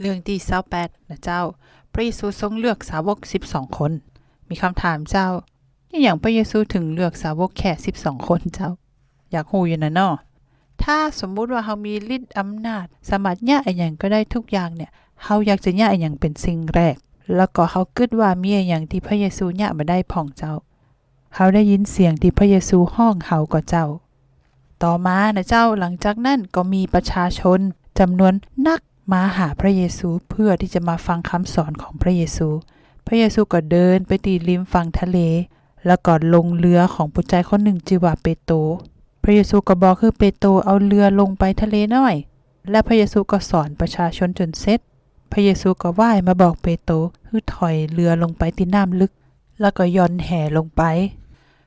เรื่องที่28นะเจ้า พระเยซูทรงเลือกสาวก12คน มีคำถามเจ้า นี่อย่างพระเยซูถึงเลือกสาวกแค่12คนเจ้า อยากหูอยู่นะเนาะถ้าสมมุติว่าเฮามีฤทธิ์อำนาจ สามารถย่าอะไรอย่างก็ได้ทุกอย่างเนี่ยเฮาอยากจะย่าอะไรอย่างเป็นสิ่งแรก แล้วก็เฮาคิดว่ามีอะไรอย่างที่พระเยซูย่ามาได้พ่องเจ้าเฮาได้ยินเสียงที่พระเยซูห้องเฮาก็เจ้า ต่อมานะเจ้าหลังจากนั้นก็มีประชาชนจำนวนนัก มาหาพระเยซูเพื่อที่จะมาฟังคำสอนของพระเยซู พระเยซูก็เดินไปตีริมฝั่งทะเล แล้วก็ลงเรือของผู้ชายคนหนึ่งชื่อว่าเปโตรพระเยซูก็บอกคือเปโตรเอาเรือลงไปทะเลหน่อย และพระเยซูก็สอนประชาชนจนเสร็จ พระเยซูก็ว่ายมาบอกเปโตรคือถอยเรือลงไปที่น้ำลึก แล้วก็ย่อนแห่ลงไป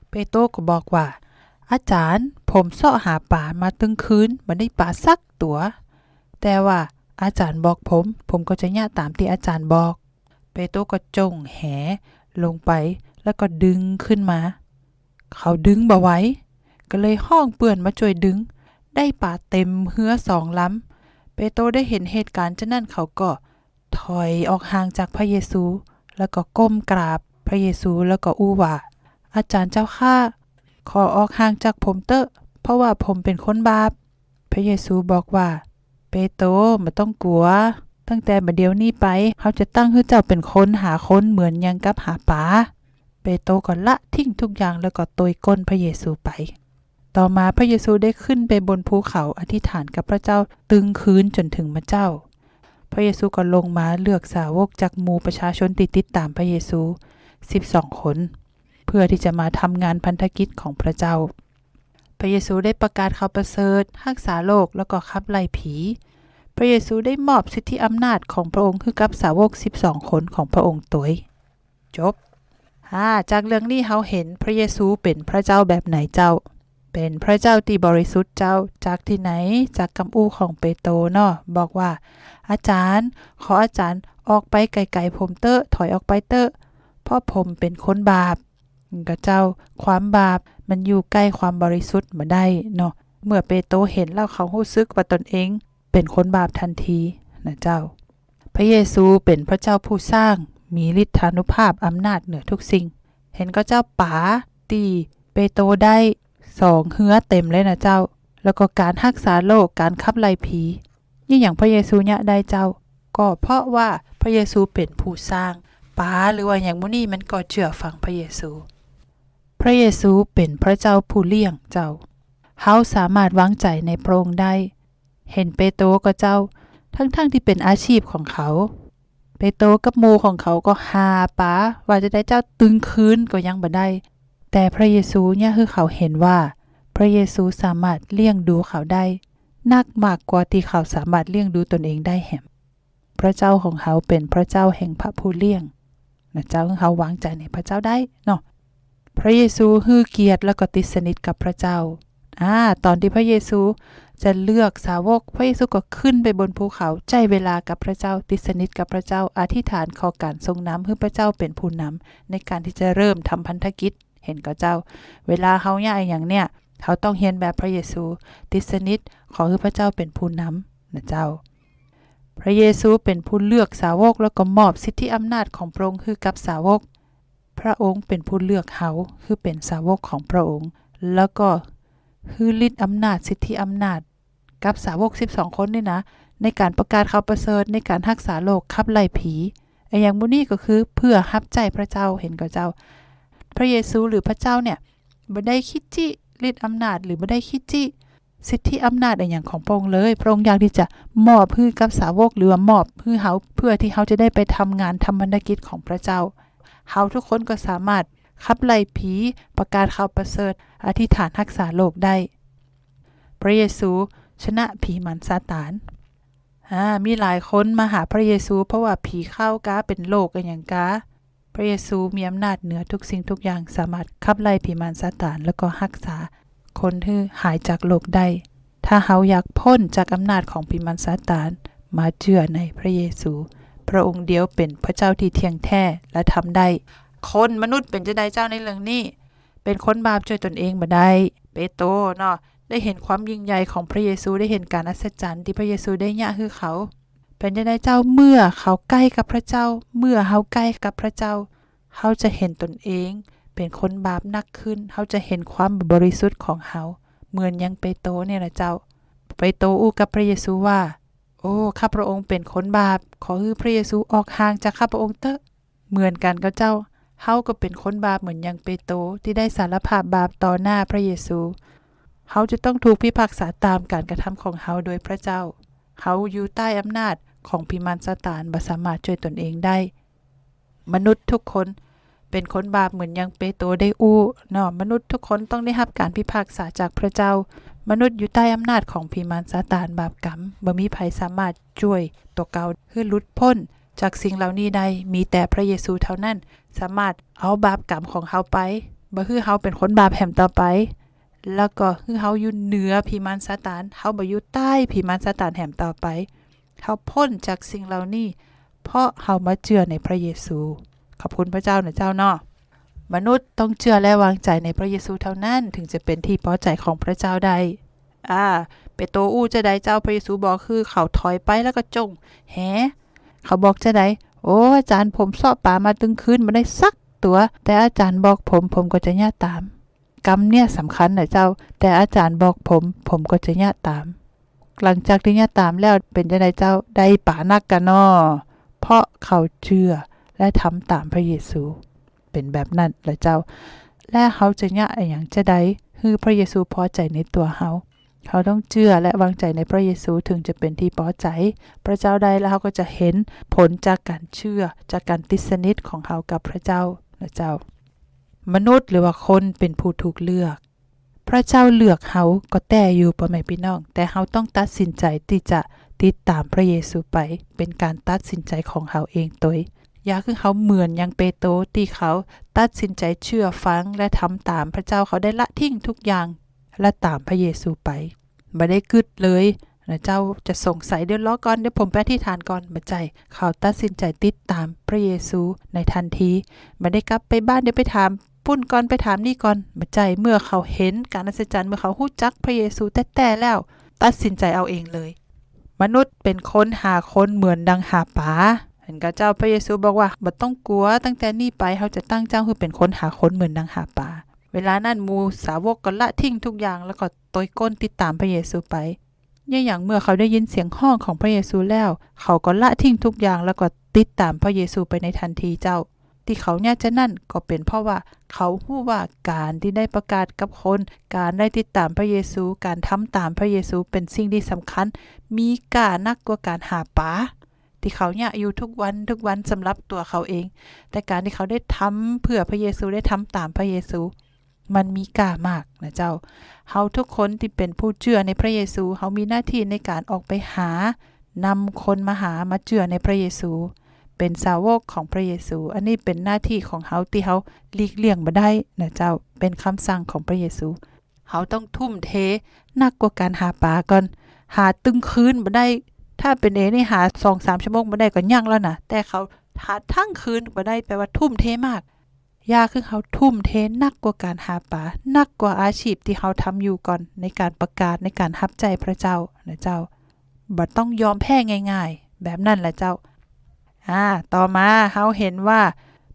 เปโตรก็บอกว่า อาจารย์ผมเสาะหาป่ามาตึงคืนมันได้ป่าสักตัว แต่ว่า อาจารย์บอกผม ผมก็จะย่าตามที่อาจารย์บอก เปโตก็จงแห ลงไปแล้วก็ดึงขึ้นมา เขาดึงบ่ไว้ ก็เลยห้องเปื่อนมาช่วยดึง ได้ป่าเต็มเฮือสองล้ำ เปโตได้เห็นเหตุการณ์ฉะนั้นเขาก็ ถอยออกห่างจากพระเยซู แล้วก็ก้มกราบพระเยซูแล้วก็อู้ว่า อาจารย์เจ้าข้าขอออกห่างจากผมเตอะเพราะว่าผมเป็นคนบาป พระเยซูบอกว่า เปโตม่ต้องกลัว ตั้งแต่บัดเดี๋ยวนี้ไปเขาจะตั้งให้เจ้าเป็นคนหาคนเหมือนยังกับหาปลาเปโตก็ละทิ้งทุกอย่างแล้วก็โตยก้นพระเยซูไป ต่อมาพระเยซูได้ขึ้นไปบนภูเขาอธิษฐานกับพระเจ้าตึงคืนจนถึงมาเจ้า พระเยซูก็ลงมาเลือกสาวกจากหมู่ประชาชนติดติดตามพระเยซู 12 คน เพื่อที่จะมาทำงานพันธกิจของพระเจ้า พระเยซูได้ประกาศข่าวประเสริฐรักษาโลกแล้วก็ขับไล่ผี พระเยซูได้มอบสิทธิอำนาจของพระองค์ให้กับสาวก 12 คนของพระองค์ตัวยจบอ่าจากเรื่องนี้เราเห็นพระเยซูเป็นพระเจ้าแบบไหนเจ้า เป็นพระเจ้าที่บริสุทธิ์เจ้าจากที่ไหนจากคำอู้ของเปโตรเนาะบอกว่า อาจารย์ ขออาจารย์ออกไปไกลๆผมเตอะถอยออกไปเตอะเพราะผมเป็นคนบาปก็เจ้าความบาป มันอยู่ใกล้ความบริสุทธิ์มาได้เนาะเมื่อเปโตรเห็นแล้วเขารู้สึกว่าตนเองเป็นคนบาปทันทีนะเจ้า พระเยซูเป็นพระเจ้าผู้สร้างมีฤทธานุภาพอำนาจเหนือทุกสิ่ง เห็นก็เจ้าป๋าตีเปโตรได้สองเฮือเต็มเลยนะเจ้า แล้วก็การรักษาโรคการขับไล่ผีนี่อย่างพระเยซูเนี่ยได้เจ้า ก็เพราะว่าพระเยซูเป็นผู้สร้างป๋าหรือว่าอย่างมุนี่มันก็เชื่อฟังพระเยซู พระเยซูเป็นพระเจ้าผู้เลี้ยงเจ้าเฮาสามารถวางใจในพระองค์ได้ เห็นเปโตรก็เจ้า ทั้งๆทที่เป็นอาชีพของเขา เปโตรกับหมูของเขาก็หาป้าว่าจะได้เจ้าตึงคืนก็ยังบ่ได้ แต่พระเยซูเนี่ยคือเขาเห็นว่า พระเยซูสามารถเลี้ยงดูเขาได้นักมากกว่าที่เขาสามารถเลี้ยงดูตนเองได้แหมพระเจ้าของเขาเป็นพระเจ้าแห่งพระผู้เลี้ยงนะเจ้าของเขาวางใจในพระเจ้าได้เนาะ พระเยซูฮือเกียรติแล้วก็ติดสนิทกับพระเจ้าอ่าตอนที่พระเยซูจะเลือกสาวก พระเยซูก็ขึ้นไปบนภูเขาใจเวลากับพระเจ้าติดสนิทกับพระเจ้าอธิษฐานขอการทรงน้ำให้พระเจ้าเป็นผู้นำในการที่จะเริ่มทำพันธกิจเห็นก็เจ้า เวลาเฮาย่าอย่างเนี้ยเขาต้องเฮียนแบบพระเยซูติดสนิทขอให้พระเจ้าเป็นผู้นำนะเจ้า พระเยซูเป็นผู้เลือกสาวกแล้วก็มอบสิทธิอำนาจของพระองค์ให้กับสาวก พระองค์เป็นผู้เลือกเขาคือเป็นสาวกของพระองค์ แล้วก็คือฤทธิ์อำนาจสิทธิอำนาจ กับสาวก 12 คนนี่นะ ในการประกาศข่าวประเสริฐในการรักษาโรคขับไล่ผีไอ้อย่างบุนี่ก็คือเพื่อฮับใจพระเจ้าเห็นกับเจ้า พระเยซูหรือพระเจ้าเนี่ยบ่ได้คิดจิฤทธิ์อำนาจหรือบ่ได้คิดจิสิทธิอำนาจอะไรอย่างของพระองค์เลย พระองค์อยากที่จะมอบให้นกับสาวกหรือว่ามอบให้นเขาเพื่อที่เขาจะได้ไปทำงานทำพันธกิจของพระเจ้า เฮาทุกคนก็สามารถขับไล่ผี ประกาศข่าวประเสริฐ อธิษฐานรักษาโรคได้ พระเยซูชนะผีมันซาตานอ่ามีหลายคนมาหาพระเยซู เพราะว่าผีเข้ากาเป็นโรคกันอย่างกาพระเยซูมีอำนาจเหนือทุกสิ่งทุกอย่างสามารถขับไล่ผีมันซาตานแล้วก็รักษา คนที่หายจากโรคได้ ถ้าเฮาอยากพ้นจากอำนาจของผีมันซาตาน มาเชื่อในพระเยซู พระองค์เดียวเป็นพระเจ้าที่เที่ยงแท้และทำได้คนมนุษย์เป็นจะได้เจ้าในเรื่องนี้ เป็นคนบาปช่วยตนเองบ่ได้เปโตรเนาะได้เห็นความยิ่งใหญ่ของพระเยซูได้เห็นการอัศจรรย์ที่พระเยซูได้ยะคือเขา เป็นจังไดเจ้าเมื่อเขาใกล้กับพระเจ้า เมื่อเฮาใกล้กับพระเจ้าเฮาจะเห็นตนเอง เป็นคนบาปนักขึ้นเฮาจะเห็นความบริสุทธิ์ของเฮาเหมือนยังเปโตรเนี่ยนะเจ้า เปโตรอู้กับพระเยซูว่า อ้ข้าพระองค์เป็นคนบาป ขอให้พระเยซูออกห่างจากข้าพระองค์เถอะเหมือนกันกับเจ้าเฮาก็เป็นคนบาปเหมือนอย่างเปโตรที่ได้สารภาพบาปต่อหน้าพระเยซูเฮาจะต้องถูกพิพากษาตามการกระทำของเฮาโดยพระเจ้าเฮาอยู่ใต้อำนาจของพิมานซาตานบ่สามารถช่วยตนเองได้ มนุษย์ทุกคน เป็นคนบาปเหมือนย่างเปโตได้อู้เนาะมนุษย์ทุกคนต้องได้รับการพิพากษาจากพระเจ้า มนุษย์อยู่ใต้อำนาจของพิมานซาตานบาปกรรมบ่มีภัยสามารถช่วยตัวเกาให้หลุดพ้น จากสิ่งเหล่านี้ได้มีแต่พระเยซูเท่านั้น สามารถเอาบาปกรรมของเฮาไปบ่คือเฮาเป็นคนบาปแหมต่อไป แล้วก็คือเฮาอยู่เหนือพิมานซาตานเฮาบ่อยู่ใต้พิมานซาตานแหมต่อไปเฮาพ้นจากสิ่งเหล่านี้ เพราะเฮามาเชื่อในพระเยซู ขอบคุณพระเจ้านะเจ้าเนาะมนุษย์ต้องเชื่อและวางใจในพระเยซูเท่านั้นถึงจะเป็นที่พอใจของพระเจ้าได้อ่าเปโตรอู้จะได้เจ้าพระเยซูบอกคือเขาถอยไปแล้วก็จงแหเขาบอกจะได้โอ้อาจารย์ผมสอบป่ามาตึงคืนมาได้สักตัว แต่อาจารย์บอกผมผมก็จะย่าตาม กรรมเนี่ยสำคัญนะเจ้า แต่อาจารย์บอกผมผมก็จะย่าตาม หลังจากที่ย่าตามแล้วเป็นจะได้เจ้าได้ป่านักกันนอเพราะเขาเชื่อ และทำตามพระเยซู เป็นแบบนั้นและเจ้า และเขาจะย่าอะอย่างจะได้คือพระเยซูพอใจในตัวเขาเขาต้องเชื่อและวางใจในพระเยซูถึงจะเป็นที่พอใจ พระเจ้าได้แล้วเขาก็จะเห็นผลจากการเชื่อจากการติดสนิทของเขากับพระเจ้านะเจ้า มนุษย์หรือว่าคนเป็นผู้ถูกเลือก พระเจ้าเลือกเขาก็แต่อยู่พ่อแม่พี่น้อง แต่เขาต้องตัดสินใจที่จะติดตามพระเยซูไป เป็นการตัดสินใจของเขาเองตัว อย่าคือเขาเหมือนอย่างเปโตรที่เขาตัดสินใจเชื่อฟังและทำตามพระเจ้าเขาได้ละทิ้งทุกอย่างและตามพระเยซูไปบ่ได้กึดเลยนะเจ้าจะสงสัยเดี๋ยวรอก่อนเดี๋ยวผมไปอธิษฐานก่อนมาใจ เขาตัดสินใจติดตามพระเยซูในทันทีไม่ได้กลับไปบ้านเดี๋ยวไปถามปุ้นก่อนไปถามนี่ก่อนมาใจเมื่อเขาเห็นการอัศจรรย์เมื่อเขาหู้จักพระเยซูแต่แต่แล้ว ตัดสินใจเอาเองเลย มนุษย์เป็นคนหาคนเหมือนดังหาปลา เห็นกับเจ้าพระเยซูบอกว่าบ่ต้องกลัวตั้งแต่นี้ไปเขาจะตั้งเจ้าคือเป็นคนหาคนเหมือนดังหาปลาเวลานั้นมูสาวกก็ละทิ้งทุกอย่างแล้วก็ตอยก้นติดตามพระเยซูไปเนี่ยอย่างเมื่อเขาได้ยินเสียงห้องของพระเยซูแล้ว เขาก็ละทิ้งทุกอย่างแล้วก็ติดตามพระเยซูไปในทันทีเจ้า ที่เขาเนี่ยจะนั่นก็เป็นเพราะว่าเขาหู้ว่าการที่ได้ประกาศกับคน การได้ติดตามพระเยซู การทำตามพระเยซูเป็นสิ่งที่สำคัญ มีกานักกว่าการหาปลา ที่เขาเนี่ยอยู่ทุกวันทุกวันสำหรับตัวเขาเอง แต่การที่เขาได้ทำเพื่อพระเยซูได้ทำตามพระเยซู มันมีค่ามากนะเจ้าเฮาทุกคนที่เป็นผู้เชื่อในพระเยซูเฮามีหน้าที่ในการออกไปหานำคนมาหามาเชื่อในพระเยซู เป็นสาวกของพระเยซู อันนี้เป็นหน้าที่ของเฮาที่เฮาหลีกเลี่ยงบ่ได้นะเจ้าเป็นคำสั่งของพระเยซูเฮาต้องทุ่มเทหนักกว่าการหาปลาก่อน หาตึงคืนบ่ได้ ถ้าเป็นเอนี่หา2-3ชั่วโมงบ่ได้ก็ยั่งแล้วนะแต่เขาหาทั้งคืนบ่ได้แปลว่าทุ่มเทมากยาคือเขาทุ่มเทนักกว่าการหาปลานักกว่าอาชีพที่เขาทำอยู่ก่อนในการประกาศในการฮับใจพระเจ้านะเจ้าบ่ต้องยอมแพ้ง่าย ๆ แบบนั้นแหละเจ้าอ่าต่อมาเฮาเห็นว่า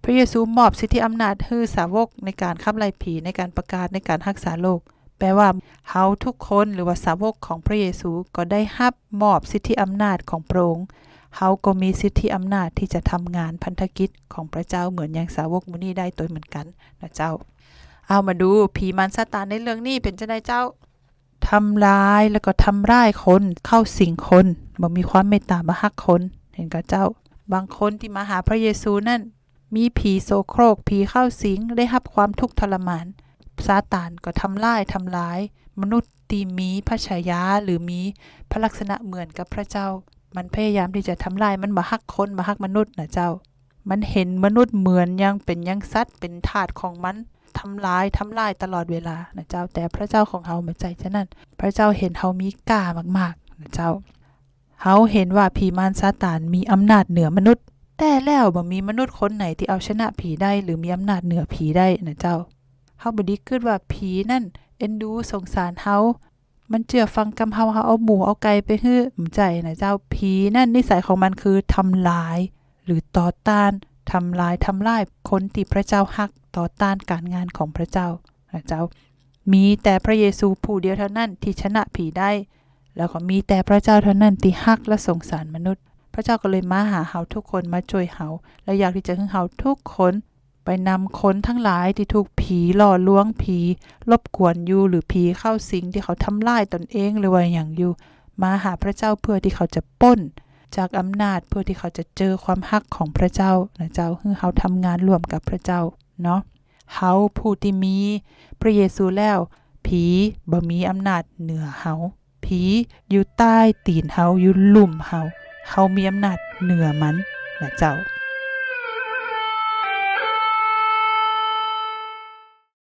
พระเยซูมอบสิทธิอำนาจให้สาวกในการขับไล่ผีในการประกาศในการรักษาโรค แปลว่าเฮาทุกคนหรือว่าสาวกของพระเยซูก็ได้รับมอบสิทธิอำนาจของพระองค์เฮาก็มีสิทธิอำนาจที่จะทำงานพันธกิจของพระเจ้าเหมือนอย่างสาวกมุนีได้ตัวเหมือนกันนะเจ้า เอามาดูผีมันซาตานในเรื่องนี้เป็นจะได้เจ้าทำร้ายแล้วก็ทำร้ายคนเข้าสิงคนบ่มีความเมตตาบ่ฮักคนเห็นกับเจ้า บางคนที่มาหาพระเยซูนั่นมีผีโซโครกผีเข้าสิงได้รับความทุกข์ทรมาน ซาตานก็ทำร้ายทำร้าย มนุษย์ที่มีพระฉายาหรือมีพระลักษณะเหมือนกับพระเจ้า มันพยายามที่จะทำลายมันบ่ฮักคนบ่ฮักมนุษย์นะเจ้า มันเห็นมนุษย์เหมือนยังเป็นยังสัตว์เป็นทาสของมันทำลายทำลายตลอดเวลานะเจ้า แต่พระเจ้าของเฮาไม่ใจจะนั่นพระเจ้าเห็นเฮามีกล้ามากๆนะเจ้าเฮาเห็นว่าผีมารซาตานมีอำนาจเหนือมนุษย์ แต่แล้วบ่มีมนุษย์คนไหนที่เอาชนะผีได้หรือมีอำนาจเหนือผีได้นะเจ้า เฮาบ่ดีคิดว่าผีนั่นเอ็นดูสงสารเฮามันเจือฟังกำเฮาเฮาเอาหมูเอาไก่ไปฮื้อมใจนะเจ้าผีนั่นนิสัยของมันคือทำลาย หรือต่อต้านทำลายทำลายคนที่พระเจ้าฮักต่อต้านการงานของพระเจ้านะเจ้า มีแต่พระเยซูผู้เดียวเท่านั้นที่ชนะผีได้ แล้วก็มีแต่พระเจ้าเท่านั้นที่ฮักและสงสารมนุษย์ พระเจ้าก็เลยมาหาเฮาทุกคนมาช่วยเฮาและอยากที่จะให้เฮาทุกคน ไปนำคนทั้งหลายที่ถูกผีหล่อลวงผีรบกวนอยู่หรือผีเข้าสิงที่เขาทำลายตนเองหรือว่าอย่างอยู่ มาหาพระเจ้าเพื่อที่เขาจะป้น จากอำนาจเพื่อที่เขาจะเจอความฮักของพระเจ้านะเจ้าคือเขาทำงานร่วมกับพระเจ้าเนาะเฮาผู้ที่มีพระเยซูแล้ว ผีบ่มีอำนาจเหนือเฮาผีอยู่ใต้ตีนเฮาอยู่ลุ่มเฮาเฮามีอำนาจเหนือมันนะเจ้า